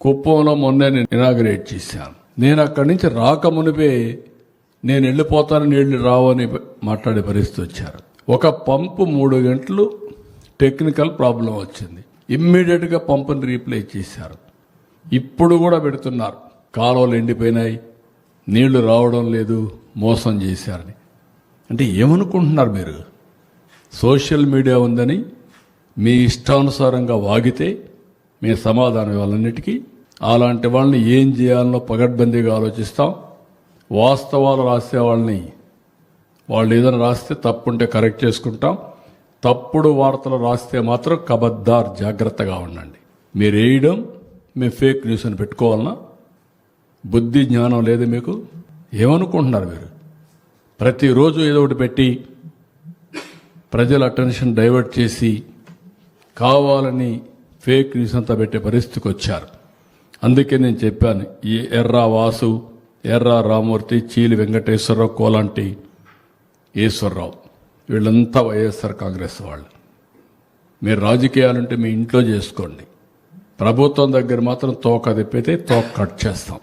కుప్పంలో మొన్నే నేను ఇనాగ్రేట్ చేశాను. నేను అక్కడి నుంచి రాకమునిపే నేను వెళ్ళిపోతాను నీళ్ళు రావని మాట్లాడే పరిస్థితి వచ్చారు. ఒక పంపు మూడు గంటలు టెక్నికల్ ప్రాబ్లం వచ్చింది. ఇమ్మీడియట్గా పంపుని రీప్లేస్ చేశారు. ఇప్పుడు కూడా పెడుతున్నారు. కాలువలు ఎండిపోయినాయి నీళ్ళు రావడం లేదు మోసం చేశారని. అంటే ఏమనుకుంటున్నారు మీరు? సోషల్ మీడియా ఉందని మీ ఇష్టానుసారంగా వాగితే మీ సమాధానం ఇవ్వాలన్నిటికీ. అలాంటి వాళ్ళని ఏం చేయాలనో పగడ్బందీగా ఆలోచిస్తాం. వాస్తవాలు రాసే వాళ్ళని వాళ్ళు ఏదైనా రాస్తే తప్పుంటే కరెక్ట్ చేసుకుంటాం. తప్పుడు వార్తలు రాస్తే మాత్రం కబద్దార్ జాగ్రత్తగా ఉండండి. మీరు వేయడం మేము ఫేక్ న్యూస్ అని పెట్టుకోవాలన్నా బుద్ధి జ్ఞానం లేదు మీకు. ఏమనుకుంటున్నారు మీరు? ప్రతిరోజు ఏదో ఒకటి పెట్టి ప్రజల అటెన్షన్ డైవర్ట్ చేసి కావాలని ఫేక్ న్యూస్ అంతా పెట్టే పరిస్థితికి వచ్చారు. అందుకే నేను చెప్పాను ఈ ఎర్రా వాసు ఎర్రా రామూర్తి చీలి వెంకటేశ్వరరావు కోలాంటి ఈశ్వరరావు వీళ్ళంతా వైఎస్ఆర్ కాంగ్రెస్ వాళ్ళు. మీరు రాజకీయాలుంటే మీ ఇంట్లో చేసుకోండి. ప్రభుత్వం దగ్గర మాత్రం తోక తిప్పితే తోక కట్ చేస్తాం.